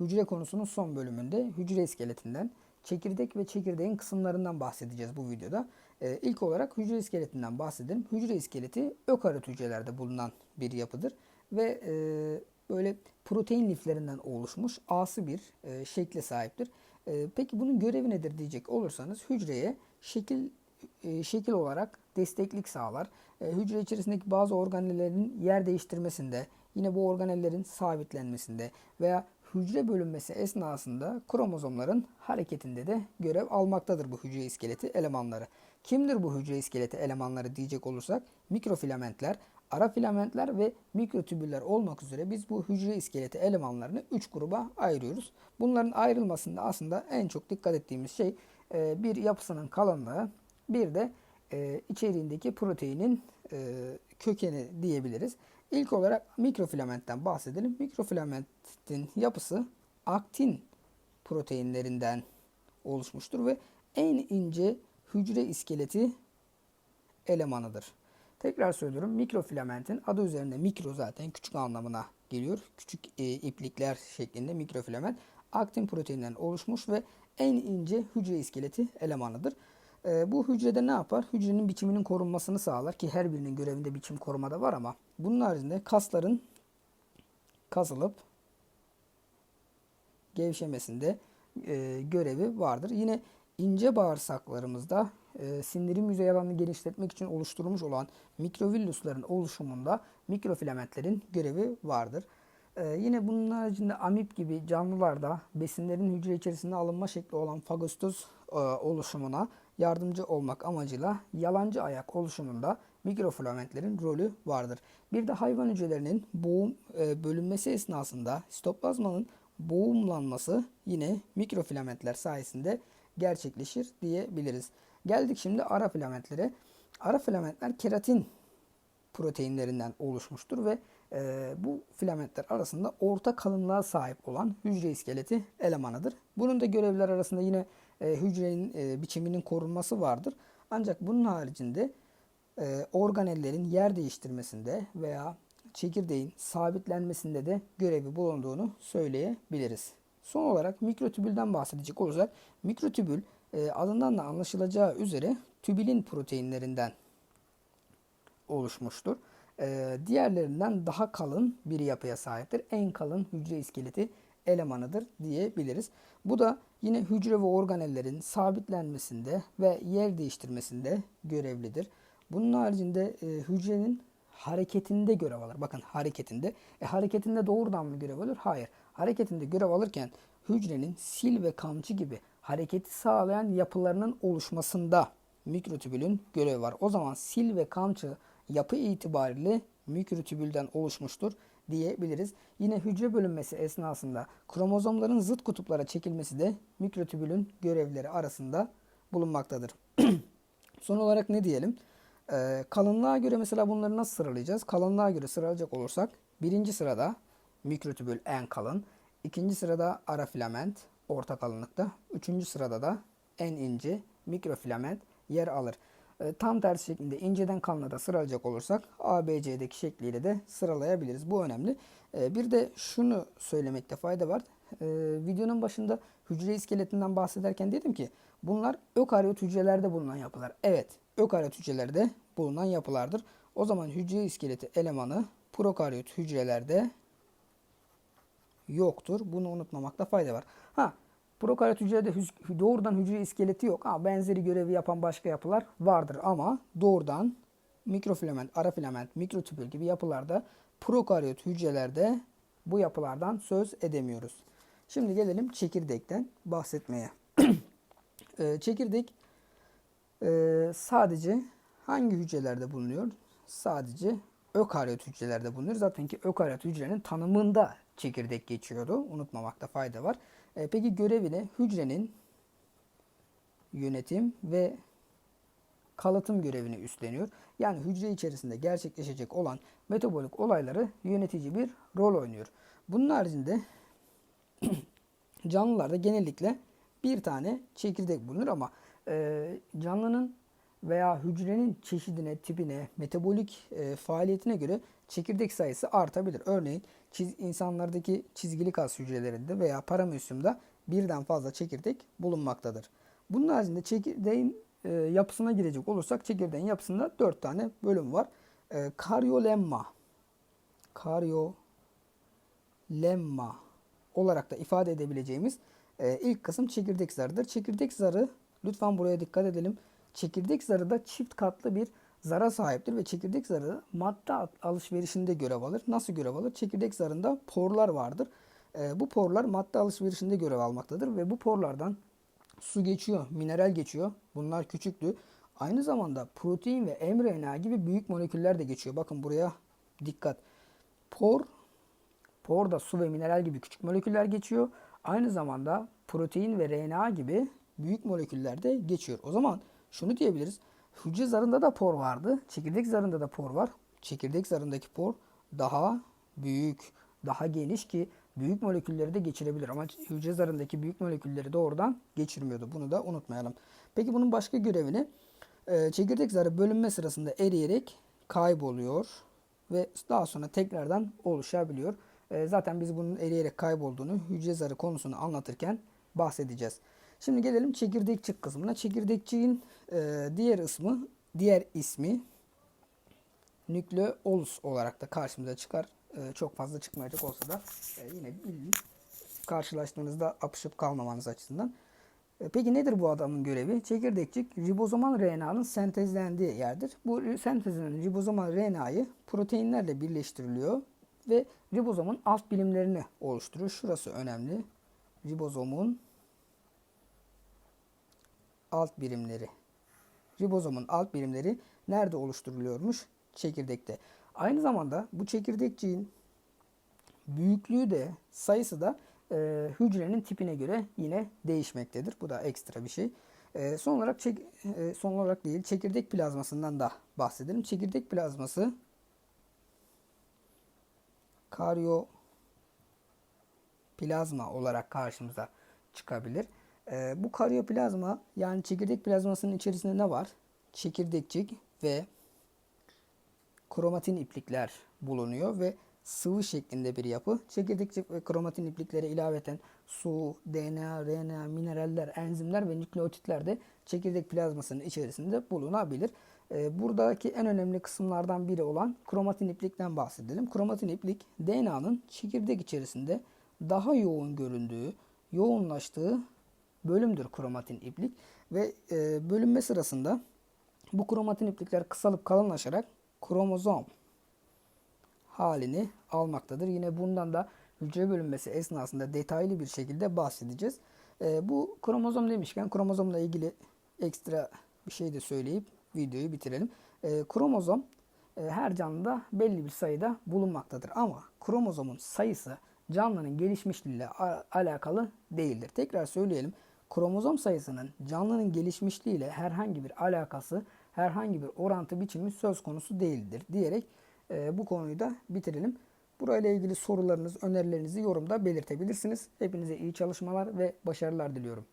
hücre konusunun son bölümünde hücre iskeletinden, çekirdek ve çekirdeğin kısımlarından bahsedeceğiz bu videoda. Ee, ilk olarak hücre iskeletinden bahsedelim. Hücre iskeleti ökaryot hücrelerde bulunan bir yapıdır ve e, böyle protein liflerinden oluşmuş A'sı bir e, şekle sahiptir. E, peki bunun görevi nedir diyecek olursanız hücreye şekil e, şekil olarak desteklik sağlar. E, hücre içerisindeki bazı organellerin yer değiştirmesinde, yine bu organellerin sabitlenmesinde veya hücre bölünmesi esnasında kromozomların hareketinde de görev almaktadır bu hücre iskeleti elemanları. Kimdir bu hücre iskeleti elemanları diyecek olursak mikrofilamentler, ara filamentler ve mikrotübüller olmak üzere biz bu hücre iskeleti elemanlarını 3 gruba ayırıyoruz. Bunların ayrılmasında aslında en çok dikkat ettiğimiz şey e, bir yapısının kalınlığı, bir de e, içeriğindeki proteinin e, kökeni diyebiliriz. İlk olarak mikrofilamentten bahsedelim. Mikrofilamentin yapısı aktin proteinlerinden oluşmuştur ve en ince hücre iskeleti elemanıdır. Tekrar söylüyorum mikrofilamentin adı üzerinde mikro zaten küçük anlamına geliyor. Küçük e, iplikler şeklinde mikrofilament aktin proteinden oluşmuş ve en ince hücre iskeleti elemanıdır. E, bu hücrede ne yapar? Hücrenin biçiminin korunmasını sağlar ki her birinin görevinde biçim korumada var ama bunun haricinde kasların kasılıp gevşemesinde e, görevi vardır. Yine ince bağırsaklarımızda e, sindirim yüzey alanını genişletmek için oluşturulmuş olan mikrovillusların oluşumunda mikrofilamentlerin görevi vardır. E, yine bunun haricinde amip gibi canlılarda besinlerin hücre içerisinde alınma şekli olan fagostoz e, oluşumuna yardımcı olmak amacıyla yalancı ayak oluşumunda mikrofilamentlerin rolü vardır. Bir de hayvan hücrelerinin boğum e, bölünmesi esnasında sitoplazmanın boğumlanması yine mikrofilamentler sayesinde gerçekleşir diyebiliriz. Geldik şimdi ara filamentlere. Ara filamentler keratin proteinlerinden oluşmuştur ve e, bu filamentler arasında orta kalınlığa sahip olan hücre iskeleti elemanıdır. Bunun da görevler arasında yine e, hücrenin e, biçiminin korunması vardır. Ancak bunun haricinde e, organellerin yer değiştirmesinde veya çekirdeğin sabitlenmesinde de görevi bulunduğunu söyleyebiliriz. Son olarak mikrotübülden bahsedecek olursak mikrotübül adından da anlaşılacağı üzere tübülin proteinlerinden oluşmuştur. Diğerlerinden daha kalın bir yapıya sahiptir. En kalın hücre iskeleti elemanıdır diyebiliriz. Bu da yine hücre ve organellerin sabitlenmesinde ve yer değiştirmesinde görevlidir. Bunun haricinde e, hücrenin hareketinde görev alır. Bakın hareketinde. E, hareketinde doğrudan mı görev alır? Hayır. Hareketinde görev alırken hücrenin sil ve kamçı gibi hareketi sağlayan yapılarının oluşmasında mikrotübülün görevi var. O zaman sil ve kamçı yapı itibariyle mikrotübülden oluşmuştur diyebiliriz. Yine hücre bölünmesi esnasında kromozomların zıt kutuplara çekilmesi de mikrotübülün görevleri arasında bulunmaktadır. Son olarak ne diyelim? Ee, kalınlığa göre mesela bunları nasıl sıralayacağız? Kalınlığa göre sıralayacak olursak birinci sırada mikrotübül en kalın, ikinci sırada ara filament orta kalınlıkta, üçüncü sırada da en ince mikrofilament yer alır. E, tam tersi şeklinde inceden kalına da sıralayacak olursak ABC'deki şekliyle de sıralayabiliriz. Bu önemli. E, bir de şunu söylemekte fayda var. E, videonun başında hücre iskeletinden bahsederken dedim ki bunlar ökaryot hücrelerde bulunan yapılar. Evet, ökaryot hücrelerde bulunan yapılardır. O zaman hücre iskeleti elemanı prokaryot hücrelerde yoktur. Bunu unutmamakta fayda var. Ha, prokaryot hücrede doğrudan hücre iskeleti yok. Ha, benzeri görevi yapan başka yapılar vardır ama doğrudan mikrofilament, ara filament, mikrotübül gibi yapılarda prokaryot hücrelerde bu yapılardan söz edemiyoruz. Şimdi gelelim çekirdekten bahsetmeye. Ee, çekirdek e, sadece hangi hücrelerde bulunuyor? Sadece ökaryot hücrelerde bulunuyor. Zaten ki ökaryot hücrenin tanımında çekirdek geçiyordu. Unutmamakta fayda var. E, peki görevi ne? Hücrenin yönetim ve kalıtım görevini üstleniyor. Yani hücre içerisinde gerçekleşecek olan metabolik olayları yönetici bir rol oynuyor. Bunun haricinde canlılarda genellikle bir tane çekirdek bulunur ama e, canlının veya hücrenin çeşidine, tipine, metabolik e, faaliyetine göre çekirdek sayısı artabilir. Örneğin çiz, insanlardaki çizgili kas hücrelerinde veya parameciumda birden fazla çekirdek bulunmaktadır. Bunun haricinde çekirdeğin e, yapısına girecek olursak çekirdeğin yapısında 4 tane bölüm var. E, karyolemma, karyolemma olarak da ifade edebileceğimiz e, ilk kısım çekirdek zarıdır. Çekirdek zarı lütfen buraya dikkat edelim. Çekirdek zarı da çift katlı bir zara sahiptir ve çekirdek zarı madde alışverişinde görev alır. Nasıl görev alır? Çekirdek zarında porlar vardır. E, bu porlar madde alışverişinde görev almaktadır ve bu porlardan su geçiyor, mineral geçiyor. Bunlar küçüktü. Aynı zamanda protein ve mRNA gibi büyük moleküller de geçiyor. Bakın buraya dikkat. Por, porda su ve mineral gibi küçük moleküller geçiyor. Aynı zamanda protein ve RNA gibi büyük moleküller de geçiyor. O zaman şunu diyebiliriz. Hücre zarında da por vardı. Çekirdek zarında da por var. Çekirdek zarındaki por daha büyük, daha geniş ki büyük molekülleri de geçirebilir. Ama hücre zarındaki büyük molekülleri doğrudan geçirmiyordu. Bunu da unutmayalım. Peki bunun başka görevini e, çekirdek zarı bölünme sırasında eriyerek kayboluyor ve daha sonra tekrardan oluşabiliyor. E, zaten biz bunun eriyerek kaybolduğunu hücre zarı konusunu anlatırken bahsedeceğiz. Şimdi gelelim çekirdekçik kısmına. Çekirdekçiğin e, diğer ismi, diğer ismi nükleolus olarak da karşımıza çıkar. E, çok fazla çıkmayacak olsa da e, yine bilin karşılaştığınızda apışıp kalmamanız açısından. E, peki nedir bu adamın görevi? Çekirdekçik ribozomal RNA'nın sentezlendiği yerdir. Bu sentezlenen ribozomal RNA'yı proteinlerle birleştiriliyor ve ribozomun alt bilimlerini oluşturur. Şurası önemli. Ribozomun alt birimleri. Ribozomun alt birimleri nerede oluşturuluyormuş? Çekirdekte. Aynı zamanda bu çekirdekçiğin büyüklüğü de sayısı da e, hücrenin tipine göre yine değişmektedir. Bu da ekstra bir şey. E, son olarak çek, e, son olarak değil çekirdek plazmasından da bahsedelim. Çekirdek plazması karyo plazma olarak karşımıza çıkabilir. E, bu karyoplazma yani çekirdek plazmasının içerisinde ne var? Çekirdekçik ve kromatin iplikler bulunuyor ve sıvı şeklinde bir yapı. Çekirdekçik ve kromatin ipliklere ilaveten su, DNA, RNA, mineraller, enzimler ve nükleotitler de çekirdek plazmasının içerisinde bulunabilir. Ee, buradaki en önemli kısımlardan biri olan kromatin iplikten bahsedelim. Kromatin iplik DNA'nın çekirdek içerisinde daha yoğun göründüğü, yoğunlaştığı bölümdür kromatin iplik ve e, bölünme sırasında bu kromatin iplikler kısalıp kalınlaşarak kromozom halini almaktadır. Yine bundan da hücre bölünmesi esnasında detaylı bir şekilde bahsedeceğiz. E, bu kromozom demişken kromozomla ilgili ekstra bir şey de söyleyip videoyu bitirelim. E, kromozom her canlıda belli bir sayıda bulunmaktadır ama kromozomun sayısı canlının gelişmişliğiyle alakalı değildir. Tekrar söyleyelim. Kromozom sayısının canlının gelişmişliğiyle herhangi bir alakası, herhangi bir orantı biçimi söz konusu değildir diyerek e, bu konuyu da bitirelim. Burayla ilgili sorularınız, önerilerinizi yorumda belirtebilirsiniz. Hepinize iyi çalışmalar ve başarılar diliyorum.